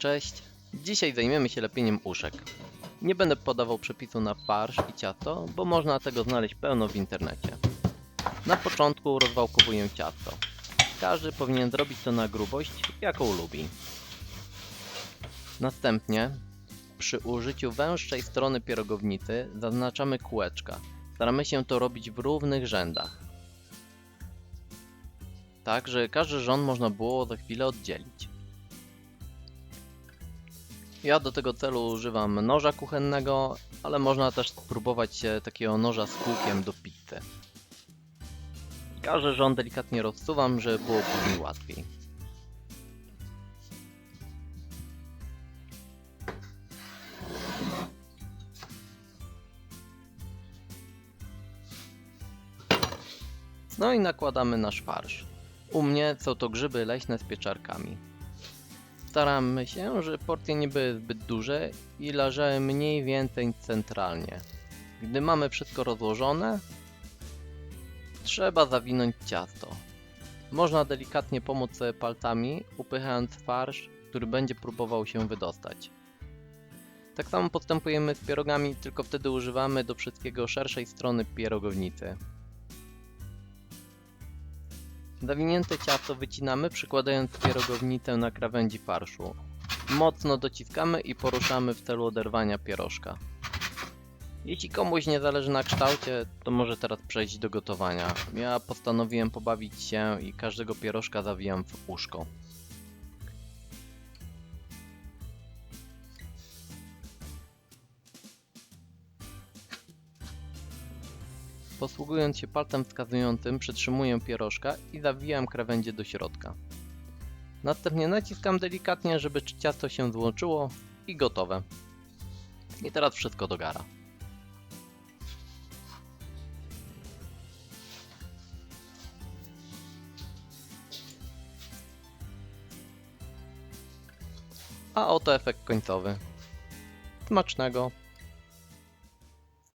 Cześć, dzisiaj zajmiemy się lepieniem uszek. Nie będę podawał przepisu na farsz i ciasto, bo można tego znaleźć pełno w internecie. Na początku rozwałkowuję ciasto. Każdy powinien zrobić to na grubość, jaką lubi. Następnie, przy użyciu węższej strony pierogownicy zaznaczamy kółeczka. Staramy się to robić w równych rzędach. Tak, że każdy rząd można było za chwilę oddzielić. Ja do tego celu używam noża kuchennego, ale można też spróbować takiego noża z kółkiem do pizzy. Każdy rząd delikatnie rozsuwam, żeby było później łatwiej. No i nakładamy nasz farsz. U mnie są to grzyby leśne z pieczarkami. Staramy się, że porcje nie były zbyt duże i leżały mniej więcej centralnie. Gdy mamy wszystko rozłożone, trzeba zawinąć ciasto. Można delikatnie pomóc sobie palcami, upychając farsz, który będzie próbował się wydostać. Tak samo postępujemy z pierogami, tylko wtedy używamy do wszystkiego szerszej strony pierogownicy. Zawinięte ciasto wycinamy, przykładając pierogownicę na krawędzi farszu. Mocno dociskamy i poruszamy w celu oderwania pierożka. Jeśli komuś nie zależy na kształcie, to może teraz przejść do gotowania. Ja postanowiłem pobawić się i każdego pierożka zawijam w uszko. Posługując się palcem wskazującym, przytrzymuję pierożka i zawijam krawędzie do środka. Następnie naciskam delikatnie, żeby ciasto się złączyło i gotowe. I teraz wszystko do gara. A oto efekt końcowy. Smacznego!